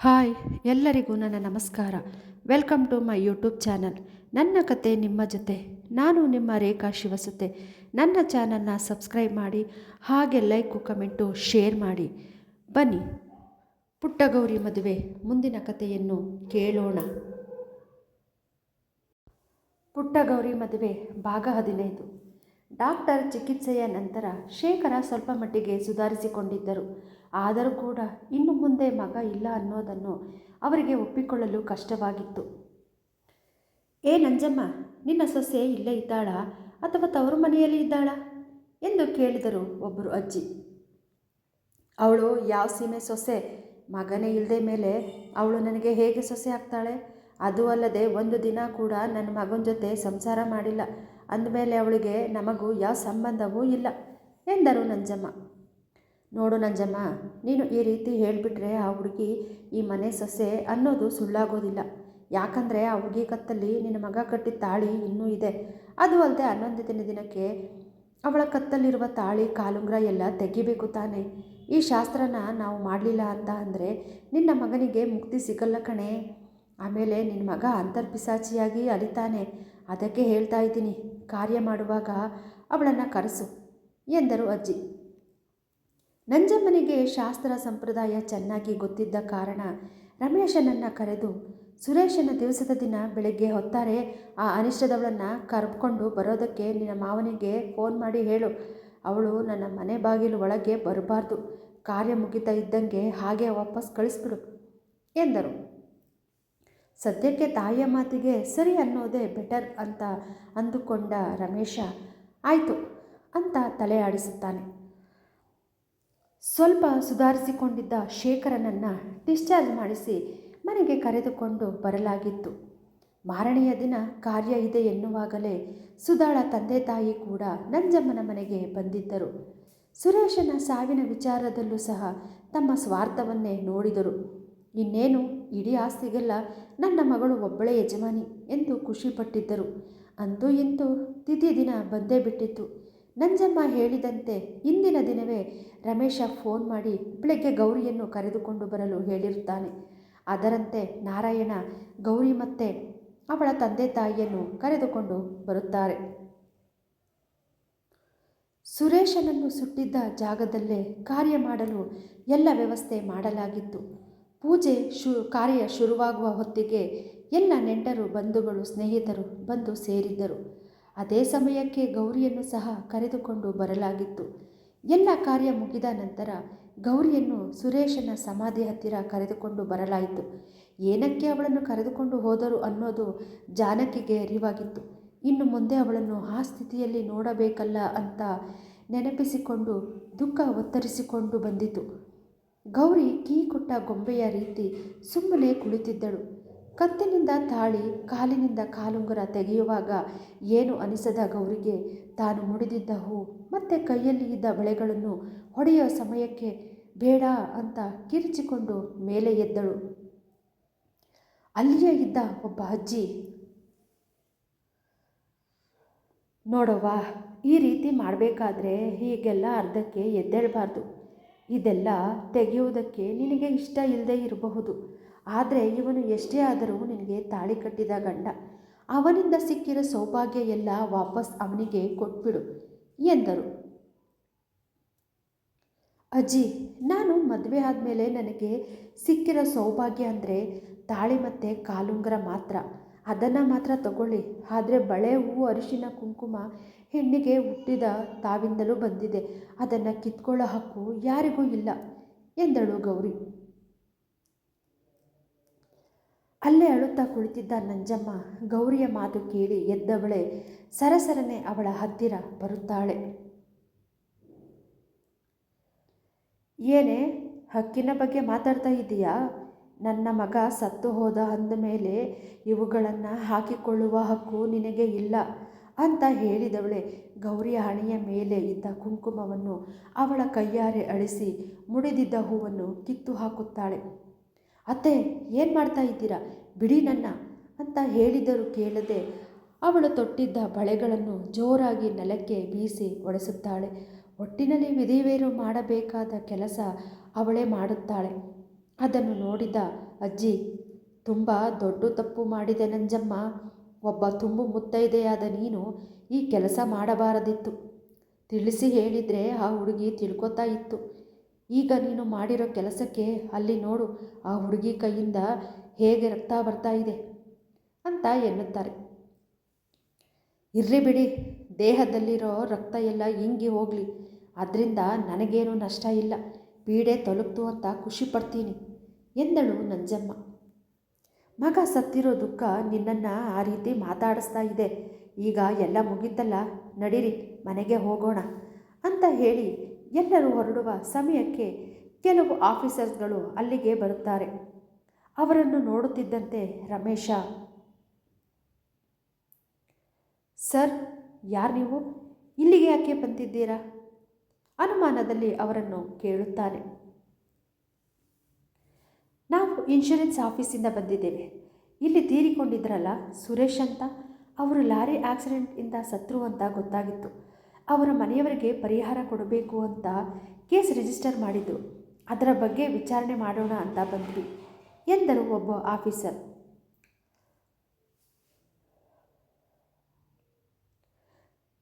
Hi, ಎಲ್ಲರಿಗೂ ನನ್ನ ನಮಸ್ಕಾರ. Welcome to my YouTube channel. ನನ್ನ ಕತೆ ನಿಮ್ಮ ಜೊತೆ, ನಾನು ನಿಮ್ಮ ರೇಖಾ ಶಿವಸುತ್ತೆ ನನ್ನ ಚಾನಲ್ನ ಸಬ್ಸ್ಕ್ರೈಬ್ ಮಾಡಿ, ಹಾಗೆ ಲೈಕು, ಕಮೆಂಟು, ಶೇರ್ ಮಾಡಿ. ಬನ್ನಿ, ಪುಟ್ಟಗೌರಿ ಮದುವೆ. ಮುಂದಿನ ಕಥೆಯನ್ನು ಕೇಳೋಣ. ಪುಟ್ಟಗೌರಿ ಮದುವೆ, ಭಾಗ ಹದಿನೈದು. ಡಾಕ್ಟರ್ ಚಿಕಿತ್ಸೆಯ ನಂತರ ಶೇಖರ ಸ್ವಲ್ಪ ಮಟ್ಟಿಗೆ ಸುಧಾರಿಸಿಕೊಂಡಿದ್ದರು. ಆದರೂ ಕೂಡ ಇನ್ನು ಮುಂದೆ ಮಗ ಇಲ್ಲ ಅನ್ನೋದನ್ನು ಅವರಿಗೆ ಒಪ್ಪಿಕೊಳ್ಳಲು ಕಷ್ಟವಾಗಿತ್ತು. ಏ ನಂಜಮ್ಮ, ನಿನ್ನ ಸೊಸೆ ಇಲ್ಲೇ ಇದ್ದಾಳಾ ಅಥವಾ ತವರು ಮನೆಯಲ್ಲಿ ಇದ್ದಾಳಾ? ಎಂದು ಕೇಳಿದರು ಒಬ್ಬರು ಅಜ್ಜಿ. ಅವಳು ಯಾವ ಸೀಮೆ ಸೊಸೆ? ಮಗನೇ ಇಲ್ಲದೆ ಮೇಲೆ ಅವಳು ನನಗೆ ಹೇಗೆ ಸೊಸೆ ಆಗ್ತಾಳೆ? ಅದು ಅಲ್ಲದೆ ಒಂದು ದಿನ ಕೂಡ ನನ್ನ ಮಗನ ಜೊತೆ ಸಂಸಾರ ಮಾಡಿಲ್ಲ. ಅಂದಮೇಲೆ ಅವಳಿಗೆ ನಮಗೂ ಯಾವ ಸಂಬಂಧವೂ ಇಲ್ಲ, ಎಂದರು ನಂಜಮ್ಮ. ನೋಡು ನಂಜಮ್ಮ, ನೀನು ಈ ರೀತಿ ಹೇಳಿಬಿಟ್ರೆ ಆ ಹುಡುಗಿ ಈ ಮನೆ ಸೊಸೆ ಅನ್ನೋದು ಸುಳ್ಳಾಗೋದಿಲ್ಲ. ಯಾಕಂದರೆ ಆ ಹುಡುಗಿ ಕತ್ತಲ್ಲಿ ನಿನ್ನ ಮಗ ಕಟ್ಟಿದ ತಾಳಿ ಇನ್ನೂ ಇದೆ. ಅದು ಅಲ್ಲದೆ ದಿನ ದಿನಕ್ಕೆ ಅವಳ ಕತ್ತಲ್ಲಿರುವ ತಾಳಿ, ಕಾಲುಂಗ್ರ ಎಲ್ಲ ತೆಗಿಬೇಕು ತಾನೆ. ಈ ಶಾಸ್ತ್ರನ ನಾವು ಮಾಡಲಿಲ್ಲ ಅಂತ ಅಂದರೆ ನಿನ್ನ ಮಗನಿಗೆ ಮುಕ್ತಿ ಸಿಗಲ್ಲ ಕಣೆ. ಆಮೇಲೆ ನಿನ್ನ ಮಗ ಅಂತರ್ಪಿಸಾಚಿಯಾಗಿ ಅಲಿತಾನೆ. ಅದಕ್ಕೆ ಹೇಳ್ತಾ ಇದ್ದೀನಿ, ಕಾರ್ಯ ಮಾಡುವಾಗ ಅವಳನ್ನು ಕರೆಸು ಎಂದರು ಅಜ್ಜಿ. ನಂಜಮ್ಮನಿಗೆ ಶಾಸ್ತ್ರ ಸಂಪ್ರದಾಯ ಚೆನ್ನಾಗಿ ಗೊತ್ತಿದ್ದ ಕಾರಣ ರಮೇಶನನ್ನು ಕರೆದು, ಸುರೇಶನ ದಿವಸದ ದಿನ ಬೆಳಗ್ಗೆ ಹೊತ್ತಾರೆ, ಆ ಅನಿಷ್ಟದವಳನ್ನು ಕರ್ಕೊಂಡು ಬರೋದಕ್ಕೆ ನಿನ್ನ ಮಾವನಿಗೆ ಫೋನ್ ಮಾಡಿ ಹೇಳು. ಅವಳು ನನ್ನ ಮನೆ ಬಾಗಿಲು ಒಳಗೆ ಬರಬಾರ್ದು. ಕಾರ್ಯ ಮುಗಿತಾ ಇದ್ದಂಗೆ ಹಾಗೆ ವಾಪಸ್ ಕಳಿಸ್ಬಿಡು, ಎಂದರು. ಸದ್ಯಕ್ಕೆ ತಾಯಿಯ ಮಾತಿಗೆ ಸರಿ ಅನ್ನೋದೇ ಬೆಟರ್ ಅಂತ ಅಂದುಕೊಂಡ ರಮೇಶ, ಆಯಿತು, ಅಂತ ತಲೆ ಆಡಿಸುತ್ತಾನೆ ಸ್ವಲ್ಪ ಸುಧಾರಿಸಿಕೊಂಡಿದ್ದ ಶೇಖರನನ್ನು ಡಿಸ್ಚಾರ್ಜ್ ಮಾಡಿಸಿ ಮನೆಗೆ ಕರೆದುಕೊಂಡು ಬರಲಾಗಿತ್ತು. ಮಾರನೆಯ ದಿನ ಕಾರ್ಯ ಇದೆ ಎನ್ನುವಾಗಲೇ ಸುಧಾಳ ತಂದೆ ತಾಯಿ ಕೂಡ ನಂಜಮ್ಮನ ಮನೆಗೆ ಬಂದಿದ್ದರು. ಸುರೇಶನ ಸಾವಿನ ವಿಚಾರದಲ್ಲೂ ಸಹ ತಮ್ಮ ಸ್ವಾರ್ಥವನ್ನೇ ನೋಡಿದರು. ಇನ್ನೇನು, ಇಡೀ ಆಸ್ತಿಗೆಲ್ಲ ನನ್ನ ಮಗಳು ಒಬ್ಬಳೇ ಯಜಮಾನಿ ಎಂದು ಖುಷಿಪಟ್ಟಿದ್ದರು ಅಂತೂ ಇಂತೂ ತಿಥಿ ದಿನ ಬಂದೇ ಬಿಟ್ಟಿತ್ತು. ನಂಜಮ್ಮ ಹೇಳಿದಂತೆ ಇಂದಿನ ದಿನವೇ ರಮೇಶ ಫೋನ್ ಮಾಡಿ ಬೆಳಗ್ಗೆ ಗೌರಿಯನ್ನು ಕರೆದುಕೊಂಡು ಬರಲು ಹೇಳಿರುತ್ತಾನೆ. ಅದರಂತೆ ನಾರಾಯಣ, ಗೌರಿ ಮತ್ತೆ ಅವಳ ತಂದೆ ತಾಯಿಯನ್ನು ಕರೆದುಕೊಂಡು ಬರುತ್ತಾರೆ. ಸುರೇಶನನ್ನು ಸುಟ್ಟಿದ್ದ ಜಾಗದಲ್ಲೇ ಕಾರ್ಯ ಮಾಡಲು ಎಲ್ಲ ವ್ಯವಸ್ಥೆ ಮಾಡಲಾಗಿತ್ತು. ಪೂಜೆ ಶು, ಕಾರ್ಯ ಶುರುವಾಗುವ ಹೊತ್ತಿಗೆ ಎಲ್ಲ ನೆಂಟರು, ಬಂಧುಗಳು, ಸ್ನೇಹಿತರು ಬಂದು ಸೇರಿದ್ದರು. ಅದೇ ಸಮಯಕ್ಕೆ ಗೌರಿಯನ್ನು ಸಹ ಕರೆದುಕೊಂಡು ಬರಲಾಗಿತ್ತು. ಎಲ್ಲ ಕಾರ್ಯ ಮುಗಿದ ನಂತರ ಗೌರಿಯನ್ನು ಸುರೇಶನ ಸಮಾಧಿ ಹತ್ತಿರ ಕರೆದುಕೊಂಡು ಬರಲಾಯಿತು. ಏನಕ್ಕೆ ಅವಳನ್ನು ಕರೆದುಕೊಂಡು ಹೋದರು ಅನ್ನೋದು ಜಾನಕಿಗೆ ಅರಿವಾಗಿತ್ತು. ಇನ್ನು ಮುಂದೆ ಅವಳನ್ನು ಆ ಸ್ಥಿತಿಯಲ್ಲಿ ನೋಡಬೇಕಲ್ಲ ಅಂತ ನೆನಪಿಸಿಕೊಂಡು ದುಃಖ ಒತ್ತರಿಸಿಕೊಂಡು ಬಂದಿತು. ಗೌರಿ ಕೀ ಕೊಟ್ಟ ಗೊಂಬೆಯ ರೀತಿ ಸುಮ್ಮನೆ ಕುಳಿತಿದ್ದಳು. ಕತ್ತಿನಿಂದ ತಾಳಿ, ಕಾಲಿನಿಂದ ಕಾಲುಂಗುರ ತೆಗೆಯುವಾಗ ಏನು ಅನಿಸದ ಗೌರಿಗೆ ತಾನು ಮುಡಿದಿದ್ದ ಹೂ, ಮತ್ತೆ ಕೈಯಲ್ಲಿ ಇದ್ದ ಬಳೆಗಳನ್ನು ಹೊಡೆಯುವ ಸಮಯಕ್ಕೆ ಬೇಡ ಅಂತ ಕಿರಿಚಿಕೊಂಡು ಮೇಲೆ ಎದ್ದಳು. ಅಲ್ಲಿಯೇ ಇದ್ದ ಒಬ್ಬ ಅಜ್ಜಿ, ನೋಡವ್ವ, ಈ ರೀತಿ ಮಾಡಬೇಕಾದ್ರೆ ಹೀಗೆಲ್ಲ ಅರ್ಧಕ್ಕೆ ಎದ್ದೇಳಬಾರ್ದು. ಇದೆಲ್ಲ ತೆಗೆಯುವುದಕ್ಕೆ ನಿನಗೆ ಇಷ್ಟ ಇಲ್ಲದೆ ಇರಬಹುದು. ಆದರೆ ಇವನು ಎಷ್ಟೇ ಆದರೂ ನಿನಗೆ ತಾಳಿ ಕಟ್ಟಿದ ಗಂಡ. ಅವನಿಂದ ಸಿಕ್ಕಿರೋ ಸೌಭಾಗ್ಯ ಎಲ್ಲ ವಾಪಸ್ ಅವನಿಗೆ ಕೊಟ್ಬಿಡು ಎಂದರು. ಅಜ್ಜಿ, ನಾನು ಮದುವೆ ಆದಮೇಲೆ ನನಗೆ ಸಿಕ್ಕಿರೋ ಸೌಭಾಗ್ಯ ಅಂದರೆ ತಾಳಿ ಮತ್ತು ಕಾಲುಂಗರ ಮಾತ್ರ. ಅದನ್ನು ಮಾತ್ರ ತಗೊಳ್ಳಿ. ಆದರೆ ಬಳೆ ಹೂವು, ಅರಿಶಿನ, ಕುಂಕುಮ, ಹೆಣ್ಣಿಗೆ ಹುಟ್ಟಿದ ತಾವಿಂದಲೂ ಬಂದಿದೆ. ಅದನ್ನು ಕಿತ್ಕೊಳ್ಳೋ ಹಕ್ಕು ಯಾರಿಗೂ ಇಲ್ಲ ಎಂದಳು ಗೌರಿ. ಅಲ್ಲೇ ಅಳುತ್ತಾ ಕುಳಿತಿದ್ದ ನಂಜಮ್ಮ ಗೌರಿಯ ಮಾತು ಕೇಳಿ ಎದ್ದವಳೆ ಸರಸರನೆ ಅವಳ ಹತ್ತಿರ ಬರುತ್ತಾಳೆ. ಏನೇ, ಹಕ್ಕಿನ ಬಗ್ಗೆ ಮಾತಾಡ್ತಾ ಇದ್ದೀಯಾ ನನ್ನ ಮಗ ಸತ್ತು ಹೋದ ಅಂದ ಮೇಲೆ ಇವುಗಳನ್ನು ಹಾಕಿಕೊಳ್ಳುವ ಹಕ್ಕು ನಿನಗೆ ಇಲ್ಲ ಅಂತ ಹೇಳಿದವಳೆ ಗೌರಿಯ ಹಣೆಯ ಮೇಲೆ ಇದ್ದ ಕುಂಕುಮವನ್ನು ಅವಳ ಕೈಯಾರೆ ಅಳಿಸಿ ಮುಡಿದಿದ್ದ ಹೂವನ್ನು ಕಿತ್ತು ಹಾಕುತ್ತಾಳೆ. ಅತ್ತೆ, ಏನು ಮಾಡ್ತಾ ಇದ್ದೀರಾ? ಬಿಡಿ ನನ್ನ, ಅಂತ ಹೇಳಿದರೂ ಕೇಳದೆ ಅವಳು ತೊಟ್ಟಿದ್ದ ಬಳೆಗಳನ್ನು ಜೋರಾಗಿ ನೆಲಕ್ಕೆ ಬೀಸಿ ಒಡೆಸುತ್ತಾಳೆ. ಒಟ್ಟಿನಲ್ಲಿ ವಿಧಿವೇರು ಮಾಡಬೇಕಾದ ಕೆಲಸ ಅವಳೇ ಮಾಡುತ್ತಾಳೆ. ಅದನ್ನು ನೋಡಿದ ಅಜ್ಜಿ, ತುಂಬ ದೊಡ್ಡ ತಪ್ಪು ಮಾಡಿದೆ ನಂಜಮ್ಮ. ಒಬ್ಬ ತುಂಬು ಮುತ್ತೈದೆಯಾದ ನೀನು ಈ ಕೆಲಸ ಮಾಡಬಾರದಿತ್ತು. ತಿಳಿಸಿ ಹೇಳಿದರೆ ಆ ಹುಡುಗಿ ತಿಳ್ಕೊತಾ ಇತ್ತು. ಈಗ ನೀನು ಮಾಡಿರೋ ಕೆಲಸಕ್ಕೆ ಅಲ್ಲಿ ನೋಡು, ಆ ಹುಡುಗಿ ಕೈಯಿಂದ ಹೇಗೆ ರಕ್ತ ಬರ್ತಾ ಇದೆ ಅಂತ ಎನ್ನುತ್ತಾರೆ. ಇರ್ರಿ ಬಿಡಿ, ದೇಹದಲ್ಲಿರೋ ರಕ್ತ ಎಲ್ಲ ಹಿಂಗಿ ಹೋಗಲಿ. ಅದರಿಂದ ನನಗೇನು ನಷ್ಟ ಇಲ್ಲ, ಪೀಡೆ ತೊಲಗ್ತು ಅಂತ ಖುಷಿ ಪಡ್ತೀನಿ ಎಂದಳು ನಂಜಮ್ಮ. ಮಗ ಸತ್ತಿರೋ ದುಃಖ ನಿನ್ನನ್ನು ಆ ರೀತಿ ಮಾತಾಡಿಸ್ತಾ ಇದೆ. ಈಗ ಎಲ್ಲ ಮುಗೀತಲ್ಲ, ನಡೀರಿ, ಮನೆಗೆ ಹೋಗೋಣ ಅಂತ ಹೇಳಿ ಎಲ್ಲರೂ ಹೊರಡುವ ಸಮಯಕ್ಕೆ ಕೆಲವು ಆಫೀಸರ್ಸ್ಗಳು ಅಲ್ಲಿಗೆ ಬರುತ್ತಾರೆ. ಅವರನ್ನು ನೋಡುತ್ತಿದ್ದಂತೆ ರಮೇಶ, ಸರ್, ಯಾರು ನೀವು? ಇಲ್ಲಿಗೆ ಯಾಕೆ ಬಂದಿದ್ದೀರಾ? ಅನುಮಾನದಲ್ಲಿ ಅವರನ್ನು ಕೇಳುತ್ತಾನೆ. ನಾವು ಇನ್ಶೂರೆನ್ಸ್ ಆಫೀಸಿಂದ ಬಂದಿದ್ದೇವೆ. ಇಲ್ಲಿ ತೀರಿಕೊಂಡಿದ್ರಲ್ಲ ಸುರೇಶ್ ಅಂತ. ಅವರು ಲಾರಿ ಆಕ್ಸಿಡೆಂಟಿಂದ ಸತ್ರು ಅಂತ ಗೊತ್ತಾಗಿತ್ತು. ಅವರ ಮನೆಯವರಿಗೆ ಪರಿಹಾರ ಕೊಡಬೇಕು ಅಂತ ಕೇಸ್ ರಿಜಿಸ್ಟರ್ ಮಾಡಿದ್ದು. ಅದರ ಬಗ್ಗೆ ವಿಚಾರಣೆ ಮಾಡೋಣ ಅಂತ ಬಂದ್ವಿ, ಎಂದರು ಒಬ್ಬ ಆಫೀಸರ್.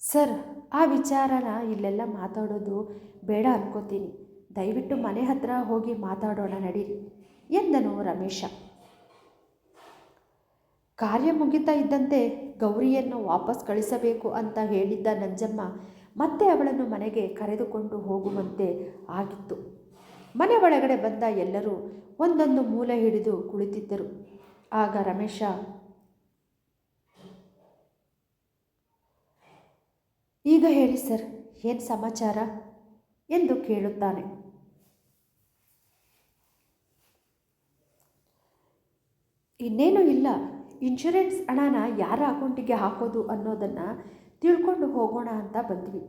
ಸರ್, ಆ ವಿಚಾರನ ಇಲ್ಲೆಲ್ಲ ಮಾತಾಡೋದು ಬೇಡ ಅನ್ಕೋತೀನಿ. ದಯವಿಟ್ಟು ಮನೆ ಹತ್ರ ಹೋಗಿ ಮಾತಾಡೋಣ ನಡೀರಿ, ಎಂದನು ರಮೇಶ. ಕಾರ್ಯ ಮುಗಿತಾ ಇದ್ದಂತೆ ಗೌರಿಯನ್ನು ವಾಪಸ್ ಕಳಿಸಬೇಕು ಅಂತ ಹೇಳಿದ್ದ ನಂಜಮ್ಮ ಮತ್ತೆ ಅವಳನ್ನು ಮನೆಗೆ ಕರೆದುಕೊಂಡು ಹೋಗುವಂತೆ ಆಗಿತ್ತು. ಮನೆ ಒಳಗಡೆ ಬಂದ ಎಲ್ಲರೂ ಒಂದೊಂದು ಮೂಲೆ ಹಿಡಿದು ಕುಳಿತಿದ್ದರು. ಆಗ ರಮೇಶ, ಈಗ ಹೇಳಿ ಸರ್, ಏನು ಸಮಾಚಾರ? ಎಂದು ಕೇಳುತ್ತಾನೆ. ಇನ್ನೇನು ಇಲ್ಲ ಇನ್ಶೂರೆನ್ಸ್ ಹಣನ ಯಾರ ಅಕೌಂಟಿಗೆ ಹಾಕೋದು ಅನ್ನೋದನ್ನು ತಿಳ್ಕೊಂಡು ಹೋಗೋಣ ಅಂತ ಬಂದ್ವಿ.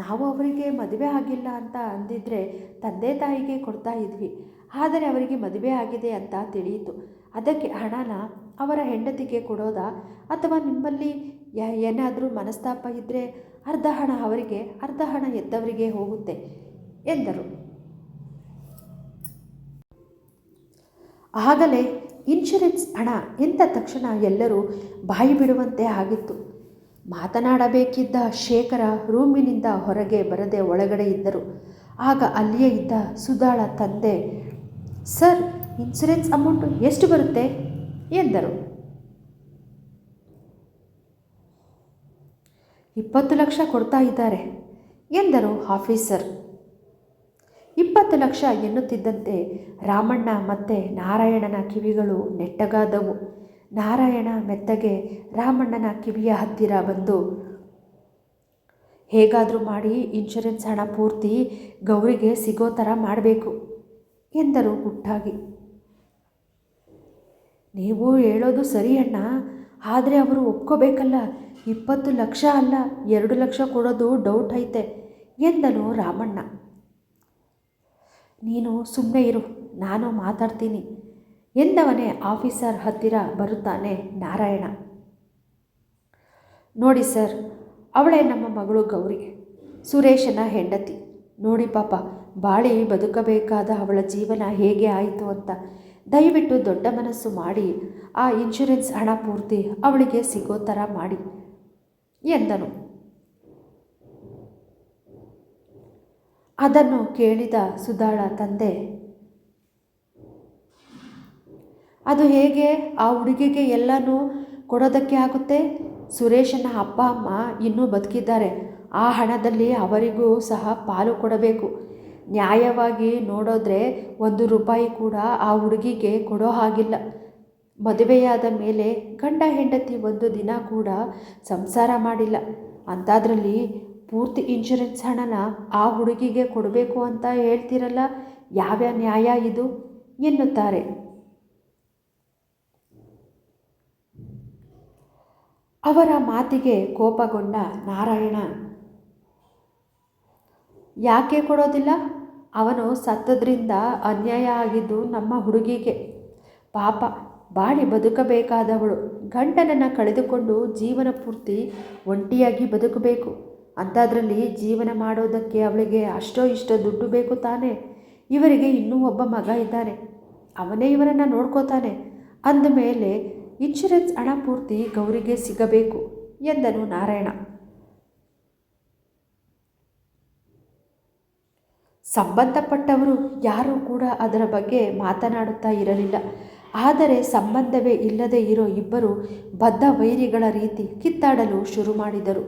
ನಾವು ಅವರಿಗೆ ಮದುವೆ ಆಗಿಲ್ಲ ಅಂತ ಅಂದಿದ್ರೆ ತಂದೆ ತಾಯಿಗೆ ಕೊಡ್ತಾ ಇದ್ವಿ. ಆದರೆ ಅವರಿಗೆ ಮದುವೆ ಆಗಿದೆ ಅಂತ ತಿಳಿಯಿತು. ಅದಕ್ಕೆ ಹಣನ ಅವರ ಹೆಂಡತಿಗೆ ಕೊಡೋದಾ ಅಥವಾ ನಿಮ್ಮಲ್ಲಿ ಏನಾದರೂ ಮನಸ್ತಾಪ ಇದ್ದರೆ ಅರ್ಧ ಹಣ ಅವರಿಗೆ, ಅರ್ಧ ಹಣ ಎದ್ದವರಿಗೆ ಹೋಗುತ್ತೆ ಎಂದರು. ಆಗಲೇ ಇನ್ಶೂರೆನ್ಸ್ ಹಣ ಎಂದ ತಕ್ಷಣ ಎಲ್ಲರೂ ಬಾಯಿ ಬಿಡುವಂತೆ ಆಗಿತ್ತು. ಮಾತನಾಡಬೇಕಿದ್ದ ಶೇಖರ ರೂಮಿನಿಂದ ಹೊರಗೆ ಬರದೆ ಒಳಗಡೆ ಇದ್ದರು. ಆಗ ಅಲ್ಲಿಯೇ ಇದ್ದ ಸುಧಾಳ ತಂದೆ, ಸರ್ ಇನ್ಸೂರೆನ್ಸ್ ಅಮೌಂಟು ಎಷ್ಟು ಬರುತ್ತೆ? ಎಂದರು. ಇಪ್ಪತ್ತು ಲಕ್ಷ ಕೊಡ್ತಾ ಇದ್ದಾರೆ, ಎಂದರು ಆಫೀಸರ್. ಇಪ್ಪತ್ತು ಲಕ್ಷ ಎನ್ನುತ್ತಿದ್ದಂತೆ ರಾಮಣ್ಣ ಮತ್ತೆ ನಾರಾಯಣನ ಕಿವಿಗಳು ನೆಟ್ಟಗಾದವು. ನಾರಾಯಣ ಮೆತ್ತಗೆ ರಾಮಣ್ಣನ ಕಿವಿಯ ಹತ್ತಿರ ಬಂದು, ಹೇಗಾದರೂ ಮಾಡಿ ಇನ್ಶೂರೆನ್ಸ್ ಹಣ ಪೂರ್ತಿ ಗೌರಿಗೆ ಸಿಗೋ ಥರ ಮಾಡಬೇಕು, ಎಂದರು ಗುಟ್ಟಾಗಿ. ನೀವು ಹೇಳೋದು ಸರಿ ಅಣ್ಣ, ಆದರೆ ಅವರು ಒಪ್ಕೋಬೇಕಲ್ಲ, ಇಪ್ಪತ್ತು ಲಕ್ಷ ಅಲ್ಲ, ಎರಡು ಲಕ್ಷ ಕೊಡೋದು ಡೌಟ್ ಐತೆ, ಎಂದನು ರಾಮಣ್ಣ. ನೀನು ಸುಮ್ಮನೆ ಇರು, ನಾನು ಮಾತಾಡ್ತೀನಿ. ಎಂದವನೇ ಆಫೀಸರ್ ಹತ್ತಿರ ಬರುತ್ತಾನೆ ನಾರಾಯಣ. ನೋಡಿ ಸರ್, ಅವಳೇ ನಮ್ಮ ಮಗಳು ಗೌರಿ, ಸುರೇಶನ ಹೆಂಡತಿ. ನೋಡಿ ಪಾಪ, ಬಾಳಿ ಬದುಕಬೇಕಾದ ಅವಳ ಜೀವನ ಹೇಗೆ ಆಯಿತು ಅಂತ. ದಯವಿಟ್ಟು ದೊಡ್ಡ ಮನಸ್ಸು ಮಾಡಿ, ಆ ಇನ್ಶೂರೆನ್ಸ್ ಹಣ ಪೂರ್ತಿ ಅವಳಿಗೆ ಸಿಗೋ ಥರ ಮಾಡಿ, ಎಂದನು. ಅದನ್ನು ಕೇಳಿದ ಸುಧಾಳ ತಂದೆ, ಅದು ಹೇಗೆ? ಆ ಹುಡುಗಿಗೆ ಎಲ್ಲನೂ ಕೊಡೋದಕ್ಕೆ ಆಗುತ್ತೆ? ಸುರೇಶನ ಅಪ್ಪ, ಅಮ್ಮ ಇನ್ನೂ ಬದುಕಿದ್ದಾರೆ. ಆ ಹಣದಲ್ಲಿ ಅವರಿಗೂ ಸಹ ಪಾಲು ಕೊಡಬೇಕು. ನ್ಯಾಯವಾಗಿ ನೋಡೋದ್ರೆ ಒಂದು ರೂಪಾಯಿ ಕೂಡ ಆ ಹುಡುಗಿಗೆ ಕೊಡೋ ಹಾಗಿಲ್ಲ. ಮದುವೆಯಾದ ಮೇಲೆ ಗಂಡ ಹೆಂಡತಿ ಒಂದು ದಿನ ಕೂಡ ಸಂಸಾರ ಮಾಡಿಲ್ಲ. ಅಂಥದ್ರಲ್ಲಿ ಪೂರ್ತಿ ಇನ್ಶೂರೆನ್ಸ್ ಹಣನ ಆ ಹುಡುಗಿಗೆ ಕೊಡಬೇಕು ಅಂತ ಹೇಳ್ತಿರಲ್ಲ ಯಾವ ನ್ಯಾಯ ಇದು? ಎನ್ನುತ್ತಾರೆ. ಅವರ ಮಾತಿಗೆ ಕೋಪಗೊಂಡ ನಾರಾಯಣ, ಯಾಕೆ ಕೊಡೋದಿಲ್ಲ? ಅವನು ಸತ್ತದ್ರಿಂದ ಅನ್ಯಾಯ ಆಗಿದ್ದು ನಮ್ಮ ಹುಡುಗಿಗೆ. ಪಾಪ, ಬಾಳಿ ಬದುಕಬೇಕಾದವಳು. ಗಂಡನನ್ನು ಕಳೆದುಕೊಂಡು ಜೀವನ ಪೂರ್ತಿ ಒಂಟಿಯಾಗಿ ಬದುಕಬೇಕು. ಅಂಥದ್ರಲ್ಲಿ ಜೀವನ ಮಾಡೋದಕ್ಕೆ ಅವಳಿಗೆ ಅಷ್ಟೋ ಇಷ್ಟೋ ದುಡ್ಡು ಬೇಕು ತಾನೆ. ಇವರಿಗೆ ಇನ್ನೂ ಒಬ್ಬ ಮಗ ಇದ್ದಾನೆ. ಅವನೇ ಇವರನ್ನು ನೋಡ್ಕೋತಾನೆ. ಅಂದ ಮೇಲೆ, ಇನ್ಶೂರೆನ್ಸ್ ಹಣ ಪೂರ್ತಿ ಗೌರಿಗೆ ಸಿಗಬೇಕು, ಎಂದನು ನಾರಾಯಣ. ಸಂಬಂಧಪಟ್ಟವರು ಯಾರೂ ಕೂಡ ಅದರ ಬಗ್ಗೆ ಮಾತನಾಡುತ್ತಾ ಇರಲಿಲ್ಲ. ಆದರೆ ಸಂಬಂಧವೇ ಇಲ್ಲದೆ ಇರೋ ಇಬ್ಬರು ಬದ್ಧ ವೈರಿಗಳ ರೀತಿ ಕಿತ್ತಾಡಲು ಶುರು ಮಾಡಿದರು.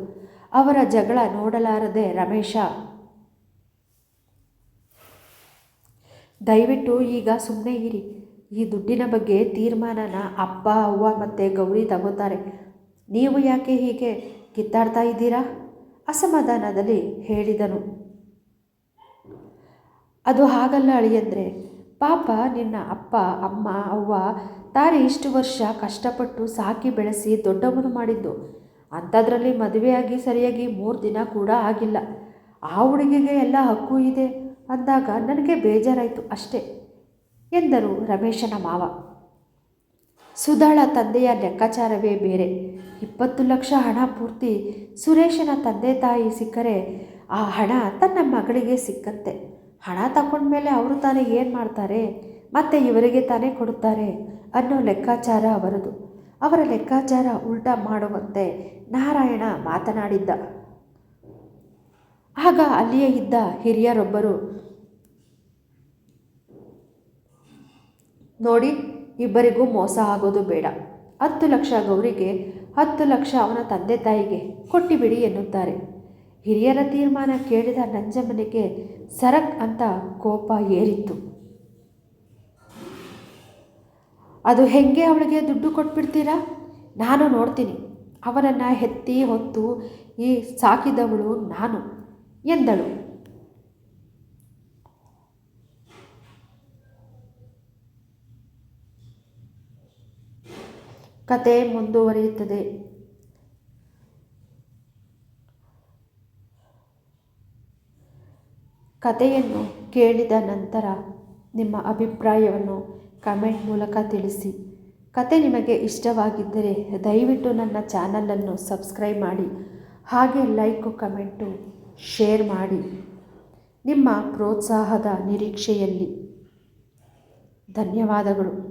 ಅವರ ಜಗಳ ನೋಡಲಾರದೆ ರಮೇಶ. ದಯವಿಟ್ಟು ಈಗ ಸುಮ್ಮನೆ ಇರಿ. ಈ ದುಡ್ಡಿನ ಬಗ್ಗೆ ತೀರ್ಮಾನನ ಅಪ್ಪ, ಅವ್ವ ಮತ್ತು ಗೌರಿ ತಗೋತಾರೆ. ನೀವು ಯಾಕೆ ಹೀಗೆ ಕಿತ್ತಾಡ್ತಾ ಇದ್ದೀರಾ? ಅಸಮಾಧಾನದಲ್ಲಿ ಹೇಳಿದನು. ಅದು ಹಾಗಲ್ಲ ಅಳಿಯಂದ್ರೆ ಪಾಪ ನಿನ್ನ ಅಪ್ಪ, ಅಮ್ಮ, ಅವ್ವ ತಾರೆ ಇಷ್ಟು ವರ್ಷ ಕಷ್ಟಪಟ್ಟು ಸಾಕಿ ಬೆಳೆಸಿ ದೊಡ್ಡವನು ಮಾಡಿದ್ದು. ಅಂಥದ್ರಲ್ಲಿ ಮದುವೆಯಾಗಿ ಸರಿಯಾಗಿ ಮೂರು ದಿನ ಕೂಡ ಆಗಿಲ್ಲ. ಆ ಹುಡುಗಿಗೆ ಎಲ್ಲ ಹಕ್ಕು ಇದೆ ಅಂದಾಗ ನನಗೆ ಬೇಜಾರಾಯಿತು ಅಷ್ಟೇ ಎಂದರು ರಮೇಶನ ಮಾವ. ಸುಧಾಳ ತಂದೆಯ ಲೆಕ್ಕಾಚಾರವೇ ಬೇರೆ. ಇಪ್ಪತ್ತು ಲಕ್ಷ ಹಣ ಪೂರ್ತಿ ಸುರೇಶನ ತಂದೆ ತಾಯಿ ಸಿಕ್ಕರೆ ಆ ಹಣ ತನ್ನ ಮಗಳಿಗೆ ಸಿಕ್ಕತ್ತೆ ಹಣ ತಗೊಂಡ್ಮೇಲೆ ಅವರು ತಾನೇ ಏನು ಮಾಡ್ತಾರೆ ಮತ್ತೆ ಇವರಿಗೆ ತಾನೇ ಕೊಡುತ್ತಾರೆ ಅನ್ನೋ ಲೆಕ್ಕಾಚಾರ ಅವರದು. ಅವರ ಲೆಕ್ಕಾಚಾರ ಉಲ್ಟಾ ಮಾಡುವಂತೆ ನಾರಾಯಣ ಮಾತನಾಡಿದ್ದ. ಆಗ ಅಲ್ಲಿಯೇ ಇದ್ದ ಹಿರಿಯರೊಬ್ಬರು, ನೋಡಿ, ಇಬ್ಬರಿಗೂ ಮೋಸ ಆಗೋದು ಬೇಡ. ಹತ್ತು ಲಕ್ಷ ಗೌರಿಗೆ, ಹತ್ತು ಲಕ್ಷ ಅವನ ತಂದೆ ತಾಯಿಗೆ ಕೊಟ್ಟಿಬಿಡಿ ಎನ್ನುತ್ತಾರೆ. ಹಿರಿಯರ ತೀರ್ಮಾನ ಕೇಳಿದ ನಂಜಮ್ಮನಿಗೆ ಸರಕ್ ಅಂತ ಕೋಪ ಏರಿತ್ತು. ಅದು ಹೆಂಗೆ ಅವಳಿಗೆ ದುಡ್ಡು ಕೊಟ್ಬಿಡ್ತೀರಾ? ನಾನು ನೋಡ್ತೀನಿ. ಅವನನ್ನು ಹೆತ್ತಿ ಹೊತ್ತು ಈ ಸಾಕಿದವಳು ನಾನು ಎಂದಳು. ಕತೆ ಮುಂದುವರಿಯುತ್ತದೆ. ಕಥೆಯನ್ನು ಕೇಳಿದ ನಂತರ ನಿಮ್ಮ ಅಭಿಪ್ರಾಯವನ್ನು ಕಮೆಂಟ್ ಮೂಲಕ ತಿಳಿಸಿ. ಕತೆ ನಿಮಗೆ ಇಷ್ಟವಾಗಿದ್ದರೆ ದಯವಿಟ್ಟು ನನ್ನ ಚಾನಲನ್ನು ಸಬ್ಸ್ಕ್ರೈಬ್ ಮಾಡಿ. ಹಾಗೆ ಲೈಕು, ಕಮೆಂಟು, ಶೇರ್ ಮಾಡಿ. ನಿಮ್ಮ ಪ್ರೋತ್ಸಾಹದ ನಿರೀಕ್ಷೆಯಲ್ಲಿ. ಧನ್ಯವಾದಗಳು.